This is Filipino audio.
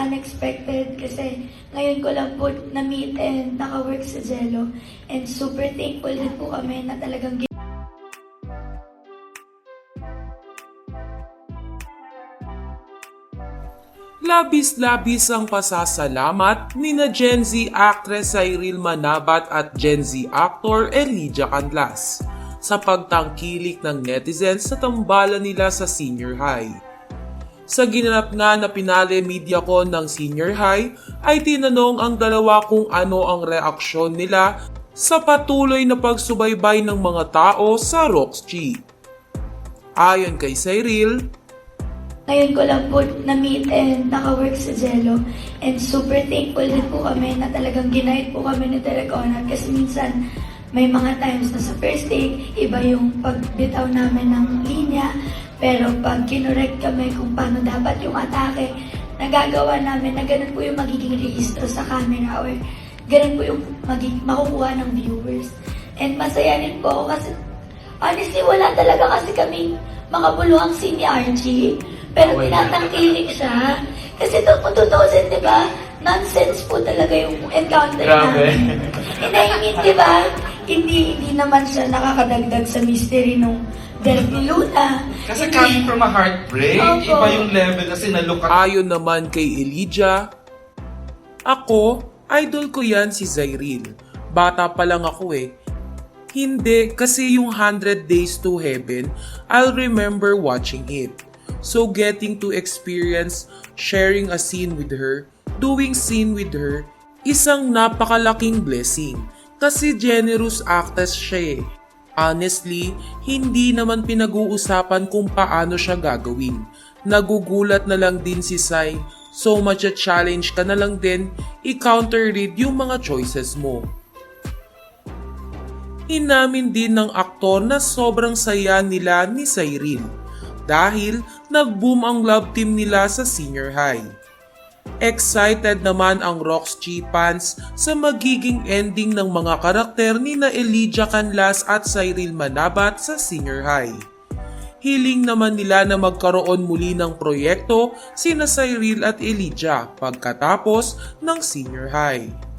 unexpected kasi ngayon ko lang po na-meet and naka-work sa Jello. And super thankful din po kami na talagang Labis-labis ang pasasalamat ni na Gen Z actress Cyril Manabat at Gen Z actor Elijah Canlas sa pagtangkilik ng netizens sa tambalan nila sa senior high. Sa ginanap nga na pinale media con ng senior high ay tinanong ang dalawa kung ano ang reaksyon nila sa patuloy na pagsubaybay ng mga tao sa G. Ayon kay Cyril, ngayon ko lang po na-meet and naka-work sa Jello. And super thankful din po kami na talagang ginahit po kami ni Derek Onat kasi minsan may mga times na sa first take, iba yung pagbitaw namin ng linya. Pero pag kinorek kami kung paano dapat yung atake, nagagawa namin na ganun po yung magiging registro sa camera or ganun po yung magig makukuha ng viewers. And masaya rin po ako kasi honestly wala talaga kasi kaming mga buluhang scene ni Archie. Pero tinatangkilik siya. Kasi to, kung tutusin, di ba? Nonsense po talaga yung encounter Grabe. namin. And I mean, di ba? Hindi, hindi naman siya nakakadagdag sa mystery nung Derek ni Luna. Kasi Hindi. coming from a heartbreak, Opo. iba yung level kasi na-look at Ayon naman kay Elijah, Ako, idol ko yan si Zyril. Bata pa lang ako eh. Hindi, kasi yung 100 Days to Heaven, I'll remember watching it. So getting to experience sharing a scene with her, doing scene with her, isang napakalaking blessing. Kasi generous actress siya eh. Honestly, hindi naman pinag-uusapan kung paano siya gagawin. Nagugulat na lang din si Sai, so much a challenge ka na lang din, i-counter read yung mga choices mo. Inamin din ng aktor na sobrang saya nila ni Cyril dahil nag-boom ang love team nila sa senior high. Excited naman ang Rocks G fans sa magiging ending ng mga karakter ni na Elijah Canlas at Cyril Manabat sa senior high. Hiling naman nila na magkaroon muli ng proyekto sina Cyril at Elijah pagkatapos ng senior high.